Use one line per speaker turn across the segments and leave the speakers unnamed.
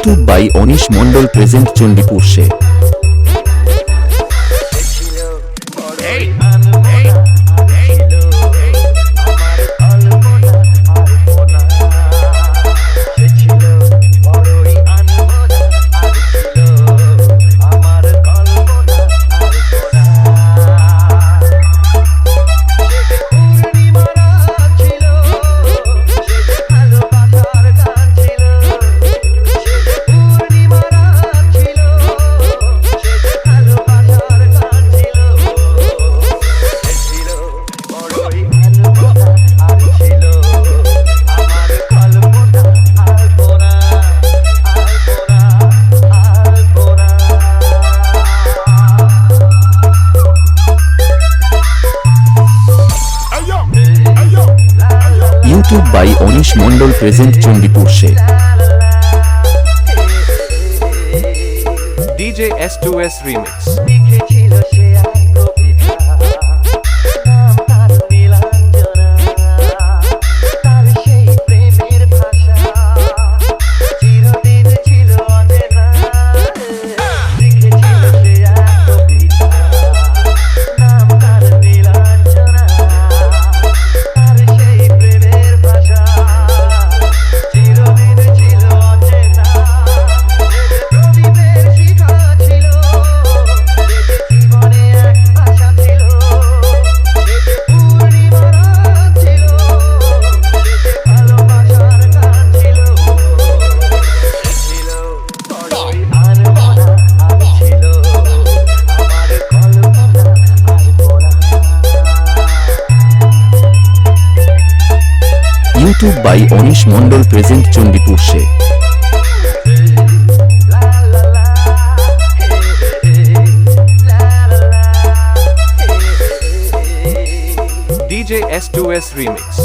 YouTube by Anish Mondal present Chandipur সে YouTube by Anish Mondal present Chandipur সে
DJ S2S Remix.
YouTube by Anish Mondal present Chandipur সে
DJ S two S remix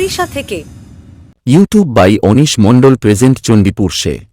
Sarisha থেকে।
YouTube by Anish Mondal present Chandipur say.